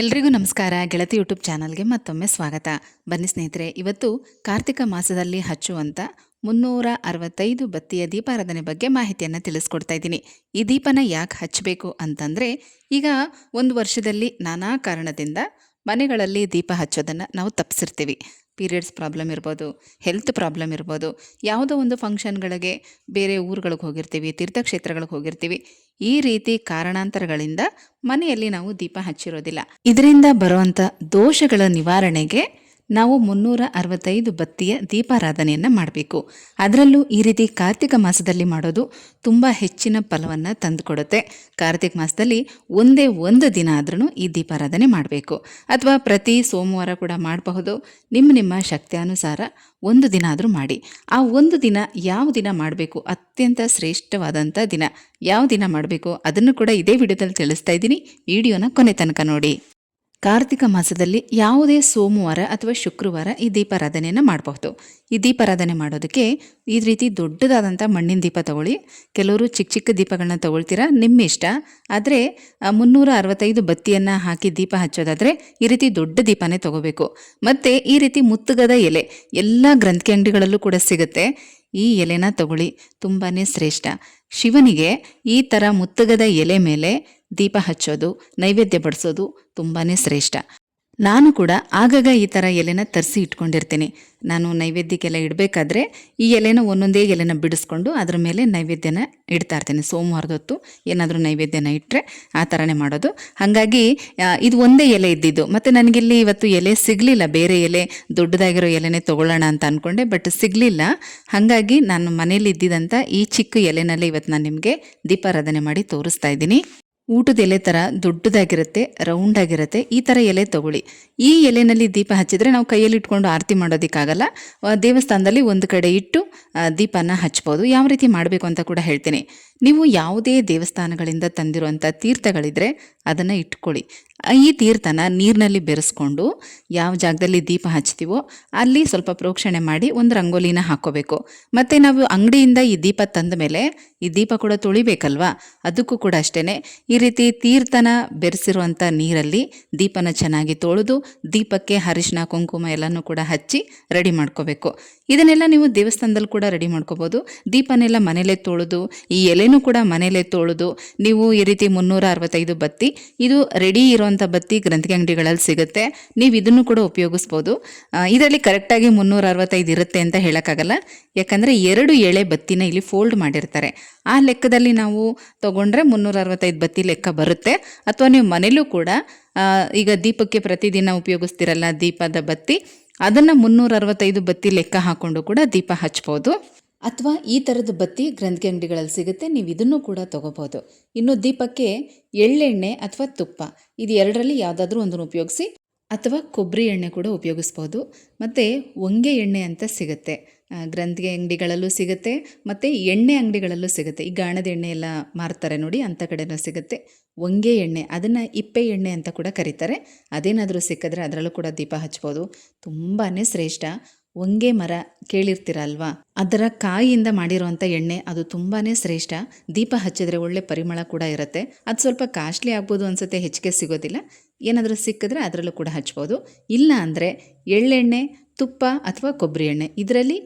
ಎಲ್ರಿಗೂ ನಮಸ್ಕಾರ. ಗೆಳತಿ ಯೂಟ್ಯೂಬ್ ಚಾನಲ್ಗೆ ಮತ್ತೊಮ್ಮೆ ಸ್ವಾಗತ. ಬನ್ನಿ ಸ್ನೇಹಿತರೆ, ಇವತ್ತು ಕಾರ್ತಿಕ ಮಾಸದಲ್ಲಿ ಹಚ್ಚುವಂಥ ಮುನ್ನೂರ ಅರವತ್ತೈದು ಬತ್ತಿಯ ದೀಪಾರಾಧನೆ ಬಗ್ಗೆ ಮಾಹಿತಿಯನ್ನು ತಿಳಿಸ್ಕೊಡ್ತಾ ಇದ್ದೀನಿ. ಈ ದೀಪನ ಯಾಕೆ ಹಚ್ಚಬೇಕು ಅಂತಂದರೆ, ಈಗ ಒಂದು ವರ್ಷದಲ್ಲಿ ನಾನಾ ಕಾರಣದಿಂದ ಮನೆಗಳಲ್ಲಿ ದೀಪ ಹಚ್ಚೋದನ್ನು ನಾವು ತಪ್ಪಿಸಿರ್ತೀವಿ ಪೀರಿಯಡ್ಸ್ ಪ್ರಾಬ್ಲಮ್ ಇರ್ಬೋದು ಹೆಲ್ತ್ ಪ್ರಾಬ್ಲಮ್ ಇರ್ಬೋದು, ಯಾವುದೋ ಒಂದು ಫಂಕ್ಷನ್ಗಳಿಗೆ ಬೇರೆ ಊರುಗಳಿಗೆ ಹೋಗಿರ್ತೀವಿ, ತೀರ್ಥಕ್ಷೇತ್ರಗಳಿಗೆ ಹೋಗಿರ್ತೀವಿ, ಈ ರೀತಿ ಕಾರಣಾಂತರಗಳಿಂದ ಮನೆಯಲ್ಲಿ ನಾವು ದೀಪ ಹಚ್ಚಿರೋದಿಲ್ಲ. ಇದರಿಂದ ಬರುವಂಥ ದೋಷಗಳ ನಿವಾರಣೆಗೆ ನಾವು ಮುನ್ನೂರ ಅರವತ್ತೈದು ಬತ್ತಿಯ ದೀಪಾರಾಧನೆಯನ್ನು ಮಾಡಬೇಕು. ಅದರಲ್ಲೂ ಈ ರೀತಿ ಕಾರ್ತಿಕ ಮಾಸದಲ್ಲಿ ಮಾಡೋದು ತುಂಬ ಹೆಚ್ಚಿನ ಫಲವನ್ನು ತಂದುಕೊಡುತ್ತೆ. ಕಾರ್ತಿಕ ಮಾಸದಲ್ಲಿ ಒಂದೇ ಒಂದು ದಿನ ಆದ್ರೂ ಈ ದೀಪಾರಾಧನೆ ಮಾಡಬೇಕು. ಅಥವಾ ಪ್ರತಿ ಸೋಮವಾರ ಕೂಡ ಮಾಡಬಹುದು. ನಿಮ್ಮ ನಿಮ್ಮ ಶಕ್ತಿಯಾನುಸಾರ ಒಂದು ದಿನ ಆದರೂ ಮಾಡಿ. ಆ ಒಂದು ದಿನ ಯಾವ ದಿನ ಮಾಡಬೇಕು? ಅತ್ಯಂತ ಶ್ರೇಷ್ಠವಾದಂಥ ದಿನ. ಯಾವ ದಿನ ಮಾಡಬೇಕು? ಅದನ್ನು ಕೂಡ ಇದೇ ವಿಡಿಯೋದಲ್ಲಿ ತಿಳಿಸ್ತಾ ಇದ್ದೀನಿ. ವಿಡಿಯೋನ ಕೊನೆ ತನಕ ನೋಡಿ. ಕಾರ್ತಿಕ ಮಾಸದಲ್ಲಿ ಯಾವುದೇ ಸೋಮವಾರ ಅಥವಾ ಶುಕ್ರವಾರ ಈ ದೀಪಾರಾಧನೆಯನ್ನು ಮಾಡಬಹುದು. ಈ ದೀಪಾರಾಧನೆ ಮಾಡೋದಕ್ಕೆ ಈ ರೀತಿ ದೊಡ್ಡದಾದಂಥ ಮಣ್ಣಿನ ದೀಪ ತಗೊಳ್ಳಿ. ಕೆಲವರು ಚಿಕ್ಕ ಚಿಕ್ಕ ದೀಪಗಳನ್ನ ತಗೊಳ್ತೀರಾ? ನಿಮ್ಮ ಇಷ್ಟ. ಆದರೆ ಮುನ್ನೂರ ಅರವತ್ತೈದು ಬತ್ತಿಯನ್ನು ಹಾಕಿ ದೀಪ ಹಚ್ಚೋದಾದರೆ ಈ ರೀತಿ ದೊಡ್ಡ ದೀಪನೇ ತಗೋಬೇಕು. ಮತ್ತು ಈ ರೀತಿ ಮುತ್ತುಗದ ಎಲೆ ಎಲ್ಲ ಗ್ರಂಥಿ ಅಂಗಡಿಗಳಲ್ಲೂ ಕೂಡ ಸಿಗುತ್ತೆ. ಈ ಎಲೆನ ತಗೊಳ್ಳಿ. ತುಂಬಾ ಶ್ರೇಷ್ಠ. ಶಿವನಿಗೆ ಈ ಥರ ಮುತ್ತುಗದ ಎಲೆ ಮೇಲೆ ದೀಪ ಹಚ್ಚೋದು, ನೈವೇದ್ಯ ಬಡಿಸೋದು ತುಂಬಾ ಶ್ರೇಷ್ಠ. ನಾನು ಕೂಡ ಆಗಾಗ ಈ ಥರ ಎಲೆನ ತರಿಸಿ ಇಟ್ಕೊಂಡಿರ್ತೀನಿ. ನಾನು ನೈವೇದ್ಯಕ್ಕೆಲ್ಲ ಇಡಬೇಕಾದ್ರೆ ಈ ಎಲೆನ ಒಂದೊಂದೇ ಎಲೆನ ಬಿಡಿಸ್ಕೊಂಡು ಅದ್ರ ಮೇಲೆ ನೈವೇದ್ಯನ ಇಡ್ತಾ ಇರ್ತೀನಿ. ಸೋಮವಾರದ ಹೊತ್ತು ಏನಾದರೂ ನೈವೇದ್ಯನ ಇಟ್ಟರೆ ಆ ಥರನೇ ಮಾಡೋದು. ಹಾಗಾಗಿ ಇದು ಒಂದೇ ಎಲೆ ಇದ್ದಿದ್ದು. ಮತ್ತು ನನಗಿಲ್ಲಿ ಇವತ್ತು ಎಲೆ ಸಿಗಲಿಲ್ಲ. ಬೇರೆ ಎಲೆ, ದೊಡ್ಡದಾಗಿರೋ ಎಲೆನೇ ತೊಗೊಳ್ಳೋಣ ಅಂತ ಅಂದ್ಕೊಂಡೆ ಬಟ್ ಸಿಗಲಿಲ್ಲ. ಹಾಗಾಗಿ ನಾನು ಮನೇಲಿ ಇದ್ದಿದ್ದಂಥ ಈ ಚಿಕ್ಕ ಎಲೆನಲ್ಲಿ ಇವತ್ತು ನಾನು ನಿಮಗೆ ದೀಪಾರಾಧನೆ ಮಾಡಿ ತೋರಿಸ್ತಾ ಇದ್ದೀನಿ. ಊಟದ ಎಲೆ ಥರ ದೊಡ್ಡದಾಗಿರುತ್ತೆ ರೌಂಡ್ ಆಗಿರುತ್ತೆ, ಈ ಥರ ಎಲೆ ತಗೊಳ್ಳಿ. ಈ ಎಲೆನಲ್ಲಿ ದೀಪ ಹಚ್ಚಿದ್ರೆ ನಾವು ಕೈಯಲ್ಲಿ ಇಟ್ಕೊಂಡು ಆರತಿ ಮಾಡೋದಕ್ಕಾಗಲ್ಲ. ದೇವಸ್ಥಾನದಲ್ಲಿ ಒಂದು ಕಡೆ ಇಟ್ಟು ದೀಪನ ಹಚ್ಬೋದು. ಯಾವ ರೀತಿ ಮಾಡಬೇಕು ಅಂತ ಕೂಡ ಹೇಳ್ತೀನಿ. ನೀವು ಯಾವುದೇ ದೇವಸ್ಥಾನಗಳಿಂದ ತಂದಿರುವಂಥ ತೀರ್ಥಗಳಿದ್ರೆ ಅದನ್ನು ಇಟ್ಕೊಳ್ಳಿ. ಈ ತೀರ್ಥನ ನೀರಿನಲ್ಲಿ ಬೆರೆಸ್ಕೊಂಡು ಯಾವ ಜಾಗದಲ್ಲಿ ದೀಪ ಹಚ್ತೀವೋ ಅಲ್ಲಿ ಸ್ವಲ್ಪ ಪ್ರೋಕ್ಷಣೆ ಮಾಡಿ ಒಂದು ರಂಗೋಲಿನ ಹಾಕ್ಕೋಬೇಕು. ಮತ್ತು ನಾವು ಅಂಗಡಿಯಿಂದ ಈ ದೀಪ ತಂದ ಮೇಲೆ ಈ ದೀಪ ಕೂಡ ತೊಳಿಬೇಕಲ್ವಾ? ಅದಕ್ಕೂ ಕೂಡ ಅಷ್ಟೇ ಈ ರೀತಿ ತೀರ್ಥನ ಬೆರೆಸಿರುವಂಥ ನೀರಲ್ಲಿ ದೀಪನ ಚೆನ್ನಾಗಿ ತೊಳೆದು ದೀಪಕ್ಕೆ ಅರಿಶಿನ ಕುಂಕುಮ ಎಲ್ಲನೂ ಕೂಡ ಹಚ್ಚಿ ರೆಡಿ ಮಾಡ್ಕೋಬೇಕು. ಇದನ್ನೆಲ್ಲ ನೀವು ದೇವಸ್ಥಾನದಲ್ಲಿ ಕೂಡ ರೆಡಿ ಮಾಡ್ಕೋಬೋದು. ದೀಪನೆಲ್ಲ ಮನೇಲೇ ತೊಳೆದು, ಈ ಎಲೆನೂ ಕೂಡ ಮನೇಲೇ ತೊಳೆದು, ನೀವು ಈ ರೀತಿ ಮುನ್ನೂರ ಅರವತ್ತೈದು ಬತ್ತಿ, ಇದು ರೆಡಿ ಇರುವಂಥ ಬತ್ತಿ ಗ್ರಂಥಿಗೆ ಅಂಗಡಿಗಳಲ್ಲಿ ಸಿಗುತ್ತೆ. ನೀವು ಇದನ್ನು ಕೂಡ ಉಪಯೋಗಿಸ್ಬೋದು. ಇದರಲ್ಲಿ ಕರೆಕ್ಟಾಗಿ ಮುನ್ನೂರ ಅರವತ್ತೈದು ಇರುತ್ತೆ ಅಂತ ಹೇಳೋಕ್ಕಾಗಲ್ಲ. ಯಾಕಂದರೆ ಎರಡು ಎಳೆ ಬತ್ತಿನ ಇಲ್ಲಿ ಫೋಲ್ಡ್ ಮಾಡಿರ್ತಾರೆ. ಆ ಲೆಕ್ಕದಲ್ಲಿ ನಾವು ತಗೊಂಡ್ರೆ ಮುನ್ನೂರ ಅರವತ್ತೈದು ಬತ್ತಿ ಲೆಕ್ಕ ಬರುತ್ತೆ. ಅಥವಾ ನೀವು ಮನೇಲೂ ಕೂಡ ಈಗ ದೀಪಕ್ಕೆ ಪ್ರತಿದಿನ ಉಪಯೋಗಿಸ್ತಿರಲ್ಲ ದೀಪದ ಬತ್ತಿ, ಅದನ್ನು ಮುನ್ನೂರ ಅರವತ್ತೈದು ಬತ್ತಿ ಲೆಕ್ಕ ಹಾಕ್ಕೊಂಡು ಕೂಡ ದೀಪ ಹಚ್ಬೋದು. ಅಥವಾ ಈ ಥರದ ಬತ್ತಿ ಗ್ರಂಥಿ ಅಂಗಡಿಗಳಲ್ಲಿ ಸಿಗುತ್ತೆ, ನೀವು ಇದನ್ನು ಕೂಡ ತಗೋಬೋದು. ಇನ್ನು ದೀಪಕ್ಕೆ ಎಳ್ಳೆಣ್ಣೆ ಅಥವಾ ತುಪ್ಪ, ಇದು ಎರಡರಲ್ಲಿ ಯಾವುದಾದ್ರೂ ಒಂದನ್ನು ಉಪಯೋಗಿಸಿ. ಅಥವಾ ಕೊಬ್ಬರಿ ಎಣ್ಣೆ ಕೂಡ ಉಪಯೋಗಿಸ್ಬೋದು. ಮತ್ತು ಹೊಂಗೆ ಎಣ್ಣೆ ಅಂತ ಸಿಗುತ್ತೆ. ಗ್ರಂಥಿಗೆ ಅಂಗಡಿಗಳಲ್ಲೂ ಸಿಗುತ್ತೆ, ಮತ್ತು ಎಣ್ಣೆ ಅಂಗಡಿಗಳಲ್ಲೂ ಸಿಗುತ್ತೆ. ಈ ಗಾಣದ ಎಣ್ಣೆ ಎಲ್ಲ ಮಾರ್ತಾರೆ ನೋಡಿ ಅಂಥ ಕಡೆನೂ ಸಿಗುತ್ತೆ. ಒಂಗೆ ಎಣ್ಣೆ, ಅದನ್ನು ಇಪ್ಪೆ ಎಣ್ಣೆ ಅಂತ ಕೂಡ ಕರೀತಾರೆ. ಅದೇನಾದರೂ ಸಿಕ್ಕಿದ್ರೆ ಅದರಲ್ಲೂ ಕೂಡ ದೀಪ ಹಚ್ಬೋದು. ತುಂಬಾ ಶ್ರೇಷ್ಠ. ಹೊಂಗೆ ಮರ ಕೇಳಿರ್ತೀರ ಅಲ್ವಾ ಅದರ ಕಾಯಿಯಿಂದ ಮಾಡಿರುವಂಥ ಎಣ್ಣೆ ಅದು ತುಂಬಾ ಶ್ರೇಷ್ಠ. ದೀಪ ಹಚ್ಚಿದ್ರೆ ಒಳ್ಳೆ ಪರಿಮಳ ಕೂಡ ಇರುತ್ತೆ. ಅದು ಸ್ವಲ್ಪ ಕಾಸ್ಟ್ಲಿ ಆಗ್ಬೋದು ಅನ್ಸುತ್ತೆ, ಹೆಚ್ಚಿಗೆ ಸಿಗೋದಿಲ್ಲ. ಏನಾದರೂ ಸಿಕ್ಕಿದ್ರೆ ಅದರಲ್ಲೂ ಕೂಡ ಹಚ್ಬೋದು. ಇಲ್ಲ ಅಂದರೆ ಎಳ್ಳೆಣ್ಣೆ, ತುಪ್ಪ ಅಥವಾ ಕೊಬ್ಬರಿ ಎಣ್ಣೆ ಇದರಲ್ಲಿ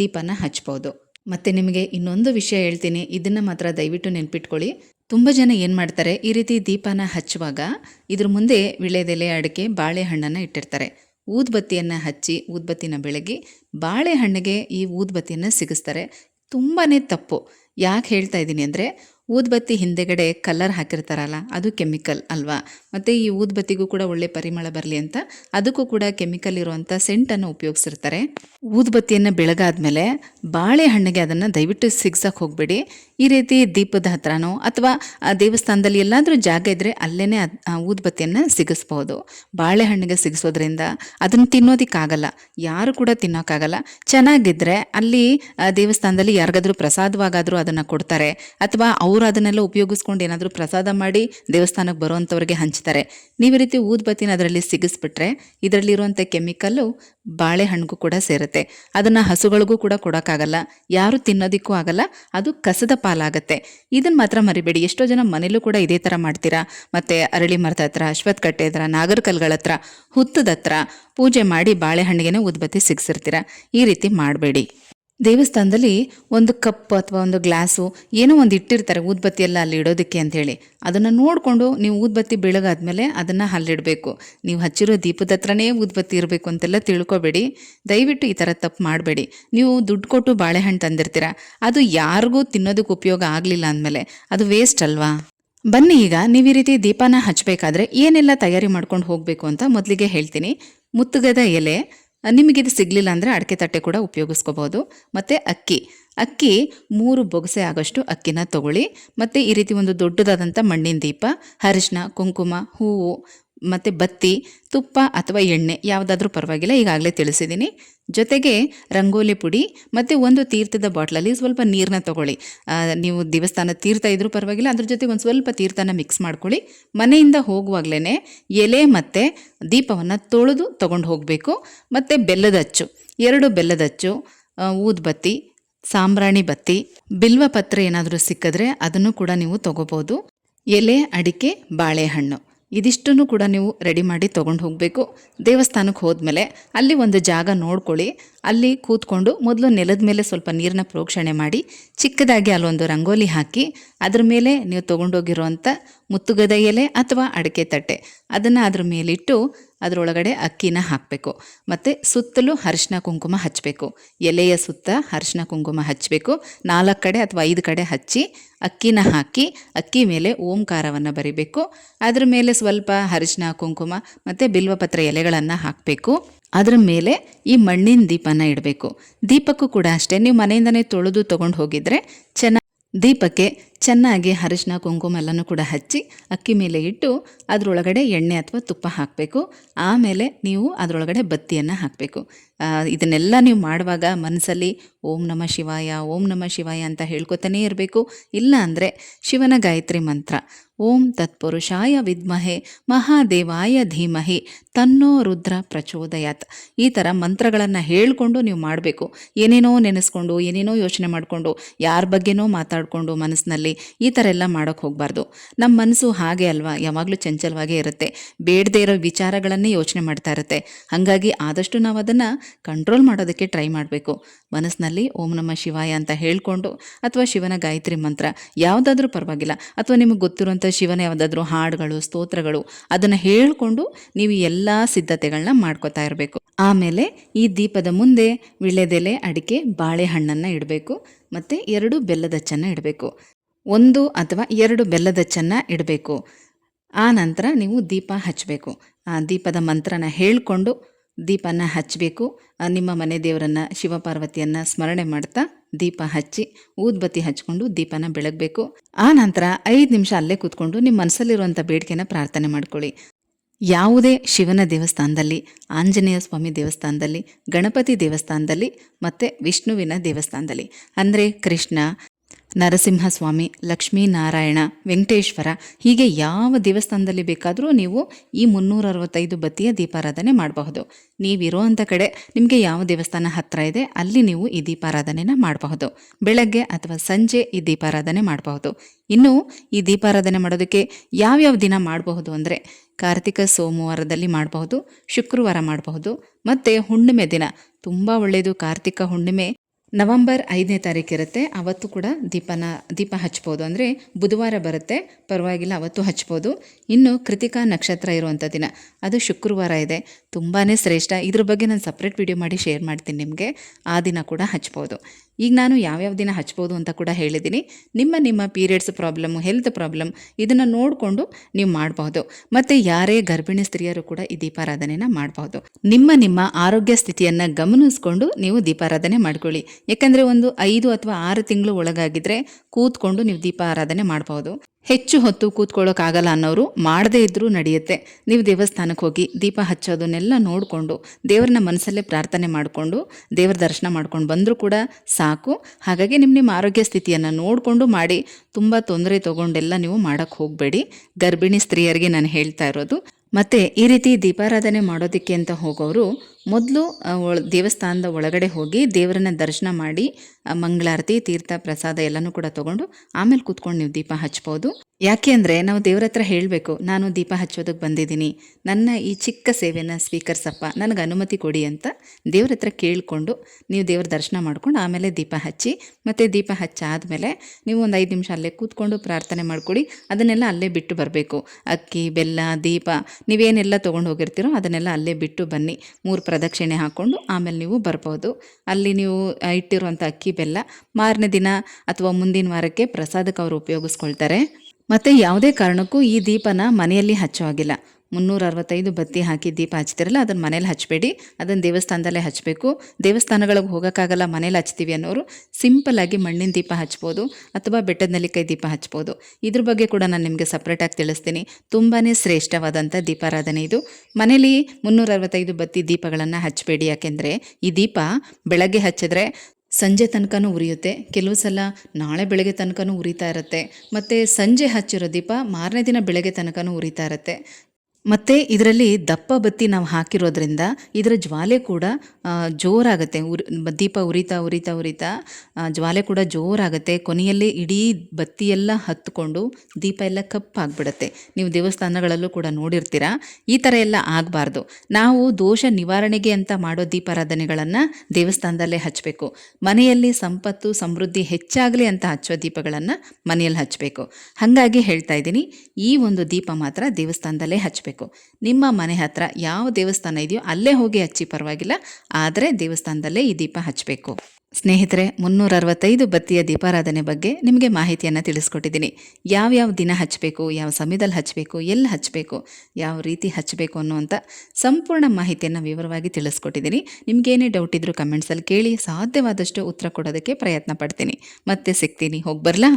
ದೀಪನ ಹಚ್ಬೋದು. ಮತ್ತು ನಿಮಗೆ ಇನ್ನೊಂದು ವಿಷಯ ಹೇಳ್ತೀನಿ. ಇದನ್ನು ಮಾತ್ರ ದಯವಿಟ್ಟು ನೆನ್ಪಿಟ್ಕೊಳ್ಳಿ. ತುಂಬ ಜನ ಏನು ಮಾಡ್ತಾರೆ, ಈ ರೀತಿ ದೀಪನ ಹಚ್ಚುವಾಗ ಇದ್ರ ಮುಂದೆ ವಿಳೆದೆಲೆ ಅಡಿಕೆ, ಬಾಳೆಹಣ್ಣನ್ನು ಇಟ್ಟಿರ್ತಾರೆ. ಊದ್ಬತ್ತಿಯನ್ನು ಹಚ್ಚಿ ಊದ್ಬತ್ತಿನ ಬೆಳಗಿ ಬಾಳೆಹಣ್ಣಿಗೆ ಈ ಊದ್ಬತ್ತಿಯನ್ನು ಸಿಗಿಸ್ತಾರೆ. ತುಂಬಾ ತಪ್ಪು. ಯಾಕೆ ಹೇಳ್ತಾ ಇದ್ದೀನಿ ಅಂದರೆ ಊದ್ಬತ್ತಿ ಹಿಂದೆಗಡೆ ಕಲರ್ ಹಾಕಿರ್ತಾರಲ್ಲ, ಅದು ಕೆಮಿಕಲ್ ಅಲ್ವಾ? ಮತ್ತು ಈ ಊದ್ಬತ್ತಿಗೂ ಕೂಡ ಒಳ್ಳೆ ಪರಿಮಳ ಬರಲಿ ಅಂತ, ಅದಕ್ಕೂ ಕೂಡ ಕೆಮಿಕಲ್ ಇರುವಂಥ ಸೆಂಟನ್ನು ಉಪಯೋಗಿಸಿರ್ತಾರೆ. ಊದ್ಬತ್ತಿಯನ್ನು ಬೆಳಗಾದ್ಮೇಲೆ ಬಾಳೆಹಣ್ಣಿಗೆ ಅದನ್ನು ದಯವಿಟ್ಟು ಸಿಗ್ಸಕ್ಕೆ ಹೋಗಬೇಡಿ. ಈ ರೀತಿ ದೀಪದ ಹತ್ರನೋ ಅಥವಾ ದೇವಸ್ಥಾನದಲ್ಲಿ ಎಲ್ಲಾದರೂ ಜಾಗ ಇದ್ದರೆ ಅಲ್ಲೇ ಊದ್ಬತ್ತಿಯನ್ನು ಸಿಗಿಸ್ಬೋದು ಬಾಳೆಹಣ್ಣಿಗೆ ಸಿಗಿಸೋದ್ರಿಂದ ಅದನ್ನು ತಿನ್ನೋದಕ್ಕಾಗಲ್ಲ, ಯಾರು ಕೂಡ ತಿನ್ನೋಕ್ಕಾಗಲ್ಲ. ಚೆನ್ನಾಗಿದ್ದರೆ ಅಲ್ಲಿ ದೇವಸ್ಥಾನದಲ್ಲಿ ಯಾರಿಗಾದರೂ ಪ್ರಸಾದವಾಗಾದರೂ ಅದನ್ನು ಕೊಡ್ತಾರೆ. ಅಥವಾ ಅವರು ಅದನ್ನೆಲ್ಲ ಉಪಯೋಗಿಸ್ಕೊಂಡು ಏನಾದರೂ ಪ್ರಸಾದ ಮಾಡಿ ದೇವಸ್ಥಾನಕ್ಕೆ ಬರುವಂಥವ್ರಿಗೆ ಹಂಚ್ತಾರೆ. ನೀವು ಈ ರೀತಿ ಊದ್ಬತ್ತಿನ ಅದರಲ್ಲಿ ಸಿಗಿಸ್ಬಿಟ್ರೆ ಇದರಲ್ಲಿರುವಂಥ ಕೆಮಿಕಲ್ಲು ಬಾಳೆಹಣ್ಣಿಗೂ ಕೂಡ ಸೇರುತ್ತೆ. ಅದನ್ನು ಹಸುಗಳಿಗೂ ಕೂಡ ಕೊಡೋಕ್ಕಾಗಲ್ಲ. ಯಾರು ತಿನ್ನೋದಕ್ಕೂ ಆಗಲ್ಲ. ಅದು ಕಸದ ಪಾಲಾಗತ್ತೆ. ಇದನ್ನು ಮಾತ್ರ ಮರಿಬೇಡಿ. ಎಷ್ಟೋ ಜನ ಮನೇಲೂ ಕೂಡ ಇದೇ ಥರ ಮಾಡ್ತೀರಾ? ಮತ್ತು ಅರಳಿ ಮರದ ಹತ್ರ ಅಶ್ವತ್ಥ ಕಟ್ಟೆ ಹತ್ರ ನಾಗರಕಲ್ಗಳ ಹತ್ರ, ಹುತ್ತದ ಹತ್ರ ಪೂಜೆ ಮಾಡಿ ಬಾಳೆಹಣ್ಣಿಗೆ ಊದ್ಬತ್ತಿ ಸಿಗಿಸಿರ್ತೀರ? ಈ ರೀತಿ ಮಾಡಬೇಡಿ. ದೇವಸ್ಥಾನದಲ್ಲಿ ಒಂದು ಕಪ್ ಅಥವಾ ಒಂದು ಗ್ಲಾಸು ಏನೋ ಒಂದು ಇಟ್ಟಿರ್ತಾರೆ ಊದ್ಬತ್ತಿ ಎಲ್ಲ ಅಲ್ಲಿ ಇಡೋದಕ್ಕೆ ಅಂಥೇಳಿ ಅದನ್ನು ನೋಡಿಕೊಂಡು ನೀವು ಊದ್ಬತ್ತಿ ಬೆಳಗಾದ್ಮೇಲೆ ಅದನ್ನು ಅಲ್ಲಿಡಬೇಕು. ನೀವು ಹಚ್ಚಿರೋ ದೀಪದ ಹತ್ರನೇ ಊದ್ಬತ್ತಿ ಇರಬೇಕು ಅಂತೆಲ್ಲ ತಿಳ್ಕೊಬೇಡಿ. ದಯವಿಟ್ಟು ಈ ಥರ ತಪ್ಪು ಮಾಡಬೇಡಿ. ನೀವು ದುಡ್ಡು ಕೊಟ್ಟು ಬಾಳೆಹಣ್ಣು ತಂದಿರ್ತೀರ? ಅದು ಯಾರಿಗೂ ತಿನ್ನೋದಕ್ಕೆ ಉಪಯೋಗ ಆಗಲಿಲ್ಲ ಅಂದಮೇಲೆ ಅದು ವೇಸ್ಟ್ ಅಲ್ವಾ? ಬನ್ನಿ ಈಗ, ನೀವು ಈ ರೀತಿ ದೀಪನ ಹಚ್ಚಬೇಕಾದ್ರೆ ಏನೆಲ್ಲ ತಯಾರಿ ಮಾಡ್ಕೊಂಡು ಹೋಗಬೇಕು ಅಂತ ಮೊದಲಿಗೆ ಹೇಳ್ತೀನಿ. ಮುತ್ತುಗದ ಎಲೆ ನಿಮಗಿದು ಸಿಗಲಿಲ್ಲ ಅಂದರೆ ಅಡಿಕೆ ತಟ್ಟೆ ಕೂಡ ಉಪಯೋಗಿಸ್ಕೋಬೋದು ಮತ್ತು ಅಕ್ಕಿ. ಅಕ್ಕಿ ಮೂರು ಬೊಗಸೆ ಆಗೋಷ್ಟು ಅಕ್ಕಿನ ತಗೊಳ್ಳಿ. ಮತ್ತು ಈ ರೀತಿ ಒಂದು ದೊಡ್ಡದಾದಂಥ ಮಣ್ಣಿನ ದೀಪ ಅರಿಶಿನ ಕುಂಕುಮ, ಹೂವು, ಮತ್ತು ಬತ್ತಿ, ತುಪ್ಪ ಅಥವಾ ಎಣ್ಣೆ, ಯಾವುದಾದ್ರೂ ಪರವಾಗಿಲ್ಲ, ಈಗಾಗಲೇ ತಿಳಿಸಿದ್ದೀನಿ ಜೊತೆಗೆ ರಂಗೋಲಿ ಪುಡಿ ಮತ್ತು ಒಂದು ತೀರ್ಥದ ಬಾಟ್ಲಲ್ಲಿ ಸ್ವಲ್ಪ ನೀರನ್ನ ತಗೊಳ್ಳಿ. ನೀವು ದೇವಸ್ಥಾನ ತೀರ್ಥ ಇದ್ದರೂ ಪರವಾಗಿಲ್ಲ, ಅದ್ರ ಜೊತೆ ಒಂದು ಸ್ವಲ್ಪ ತೀರ್ಥನ ಮಿಕ್ಸ್ ಮಾಡ್ಕೊಳ್ಳಿ. ಮನೆಯಿಂದ ಹೋಗುವಾಗಲೇ ಎಲೆ ಮತ್ತು ದೀಪವನ್ನು ತೊಳೆದು ತೊಗೊಂಡು ಹೋಗಬೇಕು. ಮತ್ತು ಬೆಲ್ಲದ ಅಚ್ಚು, ಎರಡು ಬೆಲ್ಲದ ಅಚ್ಚು ಊದ್ಬತ್ತಿ ಸಾಂಬ್ರಾಣಿ ಬತ್ತಿ ಬಿಲ್ವ ಪತ್ರೆ ಏನಾದರೂ ಸಿಕ್ಕಿದ್ರೆ ಅದನ್ನು ಕೂಡ ನೀವು ತಗೋಬೋದು. ಎಲೆ, ಅಡಿಕೆ, ಬಾಳೆಹಣ್ಣು. ಇದಿಷ್ಟನ್ನು ಕೂಡ ನೀವು ರೆಡಿ ಮಾಡಿ ತೊಗೊಂಡು ಹೋಗಬೇಕು. ದೇವಸ್ಥಾನಕ್ಕೆ ಹೋದ್ಮೇಲೆ ಅಲ್ಲಿ ಒಂದು ಜಾಗ ನೋಡ್ಕೊಳ್ಳಿ. ಅಲ್ಲಿ ಕೂತ್ಕೊಂಡು ಮೊದಲು ನೆಲದ ಮೇಲೆ ಸ್ವಲ್ಪ ನೀರನ್ನ ಪ್ರೋಕ್ಷಣೆ ಮಾಡಿ, ಚಿಕ್ಕದಾಗಿ ಅಲ್ಲೊಂದು ರಂಗೋಲಿ ಹಾಕಿ, ಅದ್ರ ಮೇಲೆ ನೀವು ತೊಗೊಂಡೋಗಿರುವಂಥ ಮುತ್ತುಗದ ಎಲೆ ಅಥವಾ ಅಡಿಕೆ ತಟ್ಟೆ. ಅದನ್ನು ಅದ್ರ ಮೇಲಿಟ್ಟು ಅದರೊಳಗಡೆ ಅಕ್ಕಿನ ಹಾಕಬೇಕು. ಮತ್ತು ಸುತ್ತಲೂ ಅರಿಶಿನ ಕುಂಕುಮ ಹಚ್ಚಬೇಕು ಎಲೆಯ ಸುತ್ತ ಅರಿಶಿನ ಕುಂಕುಮ ಹಚ್ಚಬೇಕು ನಾಲ್ಕು ಕಡೆ ಅಥವಾ ಐದು ಕಡೆ ಹಚ್ಚಿ ಅಕ್ಕಿನ ಹಾಕಿ ಅಕ್ಕಿ ಮೇಲೆ ಓಂಕಾರವನ್ನು ಬರಿಬೇಕು. ಅದ್ರ ಮೇಲೆ ಸ್ವಲ್ಪ ಅರಿಶಿನ ಕುಂಕುಮ ಮತ್ತು ಬಿಲ್ವಪತ್ರ ಎಲೆಗಳನ್ನು ಹಾಕಬೇಕು. ಅದರ ಮೇಲೆ ಈ ಮಣ್ಣಿನ ದೀಪನ ಇಡಬೇಕು. ದೀಪಕ್ಕೂ ಕೂಡ ಅಷ್ಟೇ. ನೀವು ಮನೆಯಿಂದನೇ ತೊಳೆದು ತೊಗೊಂಡು ಹೋಗಿದ್ರೆ ಚೆನ್ನಾಗಿ ದೀಪಕ್ಕೆ ಚೆನ್ನಾಗಿ ಅರಿಶಿನ, ಕುಂಕುಮ ಎಲ್ಲನೂ ಕೂಡ ಹಚ್ಚಿ ಅಕ್ಕಿ ಮೇಲೆ ಇಟ್ಟು ಅದರೊಳಗಡೆ ಎಣ್ಣೆ ಅಥವಾ ತುಪ್ಪ ಹಾಕಬೇಕು. ಆಮೇಲೆ ನೀವು ಅದರೊಳಗಡೆ ಬತ್ತಿಯನ್ನು ಹಾಕಬೇಕು. ಇದನ್ನೆಲ್ಲ ನೀವು ಮಾಡುವಾಗ ಮನಸ್ಸಲ್ಲಿ ಓಂ ನಮ ಶಿವಾಯ, ಓಂ ನಮ ಶಿವಾಯ ಅಂತ ಹೇಳ್ಕೊತಾನೇ ಇರಬೇಕು. ಇಲ್ಲ ಅಂದರೆ ಶಿವನ ಗಾಯತ್ರಿ ಮಂತ್ರ, ಓಂ ತತ್ಪುರುಷಾಯ ವಿದ್ಮಹೆ, ಮಹಾದೇವಾಯ ಧೀಮಹಿ, ತನ್ನೋ ರುದ್ರ ಪ್ರಚೋದಯಾತ್. ಈ ಥರ ಮಂತ್ರಗಳನ್ನು ಹೇಳಿಕೊಂಡು ನೀವು ಮಾಡಬೇಕು. ಏನೇನೋ ನೆನೆಸ್ಕೊಂಡು, ಏನೇನೋ ಯೋಚನೆ ಮಾಡಿಕೊಂಡು, ಯಾರ ಬಗ್ಗೆನೋ ಮಾತಾಡಿಕೊಂಡು ಮನಸ್ಸಿನಲ್ಲಿ ಈ ಥರ ಎಲ್ಲ ಮಾಡೋಕ್ಕೆ ಹೋಗಬಾರ್ದು. ನಮ್ಮ ಮನಸ್ಸು ಹಾಗೆ ಅಲ್ವಾ? ಯಾವಾಗಲೂ ಚಂಚಲವಾಗೇ ಇರುತ್ತೆ. ಬೇಡದೇ ಇರೋ ವಿಚಾರಗಳನ್ನೇ ಯೋಚನೆ ಮಾಡ್ತಾ ಇರುತ್ತೆ. ಹಾಗಾಗಿ ಆದಷ್ಟು ನಾವು ಅದನ್ನು ಕಂಟ್ರೋಲ್ ಮಾಡೋದಕ್ಕೆ ಟ್ರೈ ಮಾಡಬೇಕು. ಮನಸ್ಸಿನಲ್ಲಿ ಓಂ ನಮ ಶಿವಾಯ ಅಂತ ಹೇಳ್ಕೊಂಡು ಅಥವಾ ಶಿವನ ಗಾಯತ್ರಿ ಮಂತ್ರ ಯಾವುದಾದ್ರೂ ಪರವಾಗಿಲ್ಲ. ಅಥವಾ ನಿಮಗೆ ಗೊತ್ತಿರುವಂಥ ಶಿವನ ಯಾವುದಾದ್ರೂ ಹಾಡುಗಳು, ಸ್ತೋತ್ರಗಳು, ಅದನ್ನು ಹೇಳ್ಕೊಂಡು ನೀವು ಎಲ್ಲ ಸಿದ್ಧತೆಗಳನ್ನ ಮಾಡ್ಕೋತಾ ಇರಬೇಕು. ಆಮೇಲೆ ಈ ದೀಪದ ಮುಂದೆ ವಿಳ್ಯದೆಲೆ, ಅಡಿಕೆ, ಬಾಳೆಹಣ್ಣನ್ನು ಇಡಬೇಕು. ಮತ್ತು ಎರಡು ಬೆಲ್ಲದ ಬೆಲ್ಲದಚ್ಚನ್ನು ಇಡಬೇಕು. ಒಂದು ಅಥವಾ ಎರಡು ಬೆಲ್ಲದ ಚೆನ್ನ ಇಡಬೇಕು. ಆ ನಂತರ ನೀವು ದೀಪ ಹಚ್ಚಬೇಕು ಆ ದೀಪದ ಮಂತ್ರನ ಹೇಳಿಕೊಂಡು ದೀಪನ ಹಚ್ಚಬೇಕು ನಿಮ್ಮ ಮನೆ ದೇವರನ್ನು, ಶಿವಪಾರ್ವತಿಯನ್ನು ಸ್ಮರಣೆ ಮಾಡ್ತಾ ದೀಪ ಹಚ್ಚಿ ಊದ್ಬತ್ತಿ ಹಚ್ಕೊಂಡು ದೀಪನ ಬೆಳಗಬೇಕು. ಆ ನಂತರ ಐದು ನಿಮಿಷ ಅಲ್ಲೇ ಕೂತ್ಕೊಂಡು ನಿಮ್ಮ ಮನಸ್ಸಲ್ಲಿರುವಂಥ ಬೇಡಿಕೆನ ಪ್ರಾರ್ಥನೆ ಮಾಡ್ಕೊಳ್ಳಿ. ಯಾವುದೇ ಶಿವನ ದೇವಸ್ಥಾನದಲ್ಲಿ, ಆಂಜನೇಯ ಸ್ವಾಮಿ ದೇವಸ್ಥಾನದಲ್ಲಿ, ಗಣಪತಿ ದೇವಸ್ಥಾನದಲ್ಲಿ ಮತ್ತು ವಿಷ್ಣುವಿನ ದೇವಸ್ಥಾನದಲ್ಲಿ. ಅಂದರೆ ಕೃಷ್ಣ ನರಸಿಂಹಸ್ವಾಮಿ, ಲಕ್ಷ್ಮೀನಾರಾಯಣ, ವೆಂಕಟೇಶ್ವರ, ಹೀಗೆ ಯಾವ ದೇವಸ್ಥಾನದಲ್ಲಿ ಬೇಕಾದರೂ ನೀವು ಈ ಮುನ್ನೂರ ಅರವತ್ತೈದು ಬತ್ತಿಯ ದೀಪಾರಾಧನೆ ಮಾಡಬಹುದು. ನೀವಿರೋ ಅಂಥ ಕಡೆ ನಿಮಗೆ ಯಾವ ದೇವಸ್ಥಾನ ಹತ್ತಿರ ಇದೆ, ಅಲ್ಲಿ ನೀವು ಈ ದೀಪಾರಾಧನೆನ ಮಾಡಬಹುದು. ಬೆಳಗ್ಗೆ ಅಥವಾ ಸಂಜೆ ಈ ದೀಪಾರಾಧನೆ ಮಾಡಬಹುದು. ಇನ್ನು ಈ ದೀಪಾರಾಧನೆ ಮಾಡೋದಕ್ಕೆ ಯಾವ್ಯಾವ ದಿನ ಮಾಡಬಹುದು ಅಂದರೆ, ಕಾರ್ತಿಕ ಸೋಮವಾರದಲ್ಲಿ ಮಾಡಬಹುದು, ಶುಕ್ರವಾರ ಮಾಡಬಹುದು, ಮತ್ತು ಹುಣ್ಣಿಮೆ ದಿನ. ತುಂಬ ಒಳ್ಳೆಯದು ಕಾರ್ತಿಕ ಹುಣ್ಣಿಮೆ. ನವಂಬರ್ ಐದನೇ ತಾರೀಕು ಇರುತ್ತೆ. ಅವತ್ತು ಕೂಡ ದೀಪನ, ದೀಪ ಹಚ್ಬೋದು. ಅಂದರೆ ಬುಧವಾರ ಬರುತ್ತೆ. ಪರವಾಗಿಲ್ಲ, ಅವತ್ತು ಹಚ್ಬೋದು. ಇನ್ನು ಕೃತಿಕಾ ನಕ್ಷತ್ರ ಇರುವಂಥ ದಿನ, ಅದು ಶುಕ್ರವಾರ ಇದೆ. ತುಂಬಾ ಶ್ರೇಷ್ಠ. ಇದ್ರ ಬಗ್ಗೆ ನಾನು ಸಪ್ರೇಟ್ ವಿಡಿಯೋ ಮಾಡಿ ಶೇರ್ ಮಾಡ್ತೀನಿ ನಿಮಗೆ. ಆ ದಿನ ಕೂಡ ಹಚ್ಬೋದು. ಈಗ ನಾನು ಯಾವ್ಯಾವ ದಿನ ಹಚ್ಬೋದು ಅಂತ ಕೂಡ ಹೇಳಿದ್ದೀನಿ. ನಿಮ್ಮ ನಿಮ್ಮ ಪೀರಿಯಡ್ಸ್ ಪ್ರಾಬ್ಲಮ್, ಹೆಲ್ತ್ ಪ್ರಾಬ್ಲಮ್ ಇದನ್ನು ನೋಡಿಕೊಂಡು ನೀವು ಮಾಡಬಹುದು. ಮತ್ತು ಯಾರೇ ಗರ್ಭಿಣಿ ಸ್ತ್ರೀಯರು ಕೂಡ ಈ ದೀಪಾರಾಧನೆನ ಮಾಡಬಹುದು. ನಿಮ್ಮ ನಿಮ್ಮ ಆರೋಗ್ಯ ಸ್ಥಿತಿಯನ್ನು ಗಮನಿಸ್ಕೊಂಡು ನೀವು ದೀಪಾರಾಧನೆ ಮಾಡ್ಕೊಳ್ಳಿ. ಯಾಕಂದರೆ ಒಂದು ಐದು ಅಥವಾ ಆರು ತಿಂಗಳು ಒಳಗಾಗಿದ್ರೆ ಕೂತ್ಕೊಂಡು ನೀವು ದೀಪಾರಾಧನೆ ಮಾಡಬಹುದು. ಹೆಚ್ಚು ಹೊತ್ತು ಕೂತ್ಕೊಳ್ಳೋಕ್ಕಾಗಲ್ಲ ಅನ್ನೋರು ಮಾಡದೇ ಇದ್ದರೂ ನಡೆಯುತ್ತೆ. ನೀವು ದೇವಸ್ಥಾನಕ್ಕೆ ಹೋಗಿ ದೀಪ ಹಚ್ಚೋದನ್ನೆಲ್ಲ ನೋಡಿಕೊಂಡು, ದೇವ್ರನ್ನ ಮನಸ್ಸಲ್ಲೇ ಪ್ರಾರ್ಥನೆ ಮಾಡಿಕೊಂಡು, ದೇವ್ರ ದರ್ಶನ ಮಾಡ್ಕೊಂಡು ಬಂದರೂ ಕೂಡ ಸಾಕು. ಹಾಗಾಗಿ ನಿಮ್ಮ ನಿಮ್ಮ ಆರೋಗ್ಯ ಸ್ಥಿತಿಯನ್ನು ನೋಡಿಕೊಂಡು ಮಾಡಿ, ತುಂಬ ತೊಂದರೆ ತೊಗೊಂಡೆಲ್ಲ ನೀವು ಮಾಡೋಕ್ಕೆ ಹೋಗಬೇಡಿ. ಗರ್ಭಿಣಿ ಸ್ತ್ರೀಯರಿಗೆ ನಾನು ಹೇಳ್ತಾ ಇರೋದು, ಮತ್ತು ಈ ರೀತಿ ದೀಪಾರಾಧನೆ ಮಾಡೋದಕ್ಕೆ ಅಂತ ಹೋಗೋರು ಮೊದಲು ದೇವಸ್ಥಾನದ ಒಳಗಡೆ ಹೋಗಿ ದೇವರನ್ನ ದರ್ಶನ ಮಾಡಿ ಮಂಗಳಾರತಿ, ತೀರ್ಥ, ಪ್ರಸಾದ ಎಲ್ಲನೂ ಕೂಡ ತೊಗೊಂಡು ಆಮೇಲೆ ಕೂತ್ಕೊಂಡು ನೀವು ದೀಪ ಹಚ್ಬೋದು. ಯಾಕೆ ಅಂದರೆ ನಾವು ದೇವ್ರ ಹತ್ರ ಹೇಳಬೇಕು, ನಾನು ದೀಪ ಹಚ್ಚೋದಕ್ಕೆ ಬಂದಿದ್ದೀನಿ, ನನ್ನ ಈ ಚಿಕ್ಕ ಸೇವೆಯನ್ನು ಸ್ವೀಕರಿಸಪ್ಪ, ನನಗೆ ಅನುಮತಿ ಕೊಡಿ ಅಂತ ದೇವ್ರ ಹತ್ರ ಕೇಳಿಕೊಂಡು ನೀವು ದೇವ್ರ ದರ್ಶನ ಮಾಡ್ಕೊಂಡು ಆಮೇಲೆ ದೀಪ ಹಚ್ಚಿ, ಮತ್ತು ದೀಪ ಹಚ್ಚಾದಮೇಲೆ ನೀವು ಒಂದು ಐದು ನಿಮಿಷ ಅಲ್ಲೇ ಕೂತ್ಕೊಂಡು ಪ್ರಾರ್ಥನೆ ಮಾಡ್ಕೊಡಿ, ಅದನ್ನೆಲ್ಲ ಅಲ್ಲೇ ಬಿಟ್ಟು ಬರಬೇಕು. ಅಕ್ಕಿ, ಬೆಲ್ಲ, ದೀಪ, ನೀವೇನೆಲ್ಲ ತೊಗೊಂಡು ಹೋಗಿರ್ತೀರೋ ಅದನ್ನೆಲ್ಲ ಅಲ್ಲೇ ಬಿಟ್ಟು ಬನ್ನಿ. ಮೂರು ಪ್ರದಕ್ಷಿಣೆ ಹಾಕ್ಕೊಂಡು ಆಮೇಲೆ ನೀವು ಬರ್ಬೋದು. ಅಲ್ಲಿ ನೀವು ಇಟ್ಟಿರುವಂಥ ಅಕ್ಕಿ ಬೆಲ್ಲ ಮಾರನೇ ದಿನ ಅಥವಾ ಮುಂದಿನ ವಾರಕ್ಕೆ ಪ್ರಸಾದಕ್ಕೆ ಅವರು ಉಪಯೋಗಿಸ್ಕೊಳ್ತಾರೆ. ಮತ್ತು ಯಾವುದೇ ಕಾರಣಕ್ಕೂ ಈ ದೀಪನ ಮನೆಯಲ್ಲಿ ಹಚ್ಚೋ ಹಾಗಿಲ್ಲ. ಮುನ್ನೂರ ಅರವತ್ತೈದು ಬತ್ತಿ ಹಾಕಿ ದೀಪ ಹಚ್ತಿರಲ್ಲ, ಅದನ್ನು ಮನೇಲಿ ಹಚ್ಚಬೇಡಿ ಅದನ್ನು ದೇವಸ್ಥಾನದಲ್ಲೇ ಹಚ್ಚಬೇಕು ದೇವಸ್ಥಾನಗಳಿಗೆ ಹೋಗೋಕ್ಕಾಗಲ್ಲ, ಮನೇಲಿ ಹಚ್ತೀವಿ ಅನ್ನೋರು ಸಿಂಪಲ್ಲಾಗಿ ಮಣ್ಣಿನ ದೀಪ ಹಚ್ಬೋದು ಅಥವಾ ಬೆಟ್ಟದ ನೆಲ್ಲಿಕಾಯಿ ದೀಪ ಹಚ್ಬೋದು. ಇದ್ರ ಬಗ್ಗೆ ಕೂಡ ನಾನು ನಿಮಗೆ ಸಪ್ರೇಟಾಗಿ ತಿಳಿಸ್ತೀನಿ. ತುಂಬಾ ಶ್ರೇಷ್ಠವಾದಂಥ ದೀಪಾರಾಧನೆ ಇದು. ಮನೇಲಿ ಮುನ್ನೂರ ಅರವತ್ತೈದು ಬತ್ತಿ ದೀಪಗಳನ್ನು ಹಚ್ಚಬೇಡಿ ಯಾಕೆಂದರೆ ಈ ದೀಪ ಬೆಳಗ್ಗೆ ಹಚ್ಚಿದ್ರೆ ಸಂಜೆ ತನಕನೂ ಉರಿಯುತ್ತೆ. ಕೆಲವು ಸಲ ನಾಳೆ ಬೆಳಗ್ಗೆ ತನಕನೂ ಉರಿತಾ ಇರುತ್ತೆ. ಮತ್ತು ಸಂಜೆ ಹಚ್ಚಿರೋ ದೀಪ ಮಾರನೇ ದಿನ ಬೆಳಗ್ಗೆ ತನಕನೂ ಉರಿತಾ ಇರುತ್ತೆ. ಮತ್ತು ಇದರಲ್ಲಿ ದಪ್ಪ ಬತ್ತಿ ನಾವು ಹಾಕಿರೋದ್ರಿಂದ ಇದರ ಜ್ವಾಲೆ ಕೂಡ ಜೋರಾಗುತ್ತೆ. ಉರಿ, ದೀಪ ಉರಿತಾ ಉರಿತಾ ಉರಿತಾ ಜ್ವಾಲೆ ಕೂಡ ಜೋರಾಗುತ್ತೆ. ಕೊನೆಯಲ್ಲಿ ಇಡೀ ಬತ್ತಿಯೆಲ್ಲ ಹತ್ಕೊಂಡು ದೀಪ ಎಲ್ಲ ಕಪ್ಪಾಗ್ಬಿಡುತ್ತೆ. ನೀವು ದೇವಸ್ಥಾನಗಳಲ್ಲೂ ಕೂಡ ನೋಡಿರ್ತೀರ? ಈ ಥರ ಎಲ್ಲ ಆಗಬಾರ್ದು. ನಾವು ದೋಷ ನಿವಾರಣೆಗೆ ಅಂತ ಮಾಡೋ ದೀಪಾರಾಧನೆಗಳನ್ನು ದೇವಸ್ಥಾನದಲ್ಲೇ ಹಚ್ಚಬೇಕು ಮನೆಯಲ್ಲಿ ಸಂಪತ್ತು, ಸಮೃದ್ಧಿ ಹೆಚ್ಚಾಗಲಿ ಅಂತ ಹಚ್ಚೋ ದೀಪಗಳನ್ನು ಮನೆಯಲ್ಲಿ ಹಚ್ಚಬೇಕು ಹಾಗಾಗಿ ಹೇಳ್ತಾ ಇದ್ದೀನಿ, ಈ ಒಂದು ದೀಪ ಮಾತ್ರ ದೇವಸ್ಥಾನದಲ್ಲೇ ಹಚ್ಚಬೇಕು ನಿಮ್ಮ ಮನೆ ಹತ್ರ ಯಾವ ದೇವಸ್ಥಾನ ಇದೆಯೋ ಅಲ್ಲೇ ಹೋಗಿ ಹಚ್ಚಿ ಪರವಾಗಿಲ್ಲ, ಆದರೆ ದೇವಸ್ಥಾನದಲ್ಲೇ ಈ ದೀಪ ಹಚ್ಚಬೇಕು ಸ್ನೇಹಿತರೆ ಮುನ್ನೂರ ಅರವತ್ತೈದು ಬತ್ತಿಯ ದೀಪಾರಾಧನೆ ಬಗ್ಗೆ ನಿಮಗೆ ಮಾಹಿತಿಯನ್ನು ತಿಳಿಸ್ಕೊಟ್ಟಿದ್ದೀನಿ. ಯಾವ್ಯಾವ ದಿನ ಹಚ್ಚಬೇಕು ಯಾವ ಸಮಯದಲ್ಲಿ ಹಚ್ಚಬೇಕು ಎಲ್ಲಿ ಹಚ್ಚಬೇಕು ಯಾವ ರೀತಿ ಹಚ್ಚಬೇಕು ಅನ್ನುವಂಥ ಸಂಪೂರ್ಣ ಮಾಹಿತಿಯನ್ನು ವಿವರವಾಗಿ ತಿಳಿಸ್ಕೊಟ್ಟಿದ್ದೀನಿ. ನಿಮಗೇನೇ ಡೌಟ್ ಇದ್ದರೂ ಕಮೆಂಟ್ಸಲ್ಲಿ ಕೇಳಿ ಸಾಧ್ಯವಾದಷ್ಟು ಉತ್ತರ ಕೊಡೋದಕ್ಕೆ ಪ್ರಯತ್ನ ಪಡ್ತೀನಿ. ಮತ್ತೆ ಸಿಗ್ತೀನಿ. ಹೋಗಿ ಬರಲಾ?